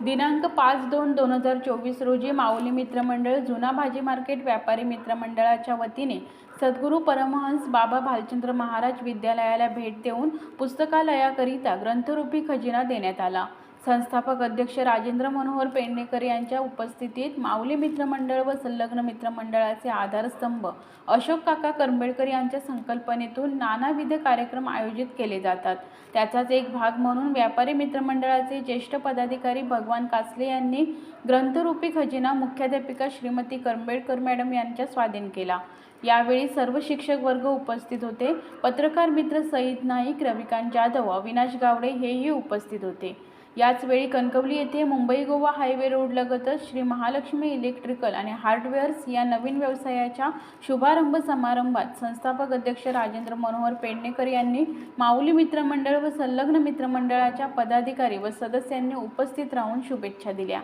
दिनांक पाच दोन दोन हजार चोवीस रोजी माऊली मित्रमंडळ जुना भाजी मार्केट व्यापारी मित्रमंडळाच्या वतीने सद्गुरू परमहंस बाबा भालचंद्र महाराज विद्यालयाला भेट देऊन पुस्तकालयाकरिता ग्रंथरूपी खजिना देण्यात आला. संस्थापक अध्यक्ष राजेंद्र मनोहर पेडणेकर यांच्या उपस्थितीत माऊली मित्रमंडळ व संलग्न मित्रमंडळाचे आधारस्तंभ अशोक काका करंबेळकर यांच्या संकल्पनेतून नानाविध कार्यक्रम आयोजित केले जातात. त्याचाच एक भाग म्हणून व्यापारी मित्रमंडळाचे ज्येष्ठ पदाधिकारी भगवान कासले यांनी ग्रंथरूपी खजिना मुख्याध्यापिका श्रीमती करंबेळकर मॅडम यांच्या स्वाधीन केला. यावेळी सर्व शिक्षक वर्ग उपस्थित होते. पत्रकार मित्र सईद नाईक रविकांत जाधव अविनाश गावडे हेही उपस्थित होते. याचवेळी कणकवली येथे मुंबई गोवा हायवे रोडलगतच श्री महालक्ष्मी इलेक्ट्रिकल आणि हार्डवेअर्स या नवीन व्यवसायाच्या शुभारंभ समारंभात संस्थापक अध्यक्ष राजेंद्र मनोहर पेडणेकर यांनी माऊली मित्रमंडळ व संलग्न मित्रमंडळाच्या पदाधिकारी व सदस्यांनी उपस्थित राहून शुभेच्छा दिल्या.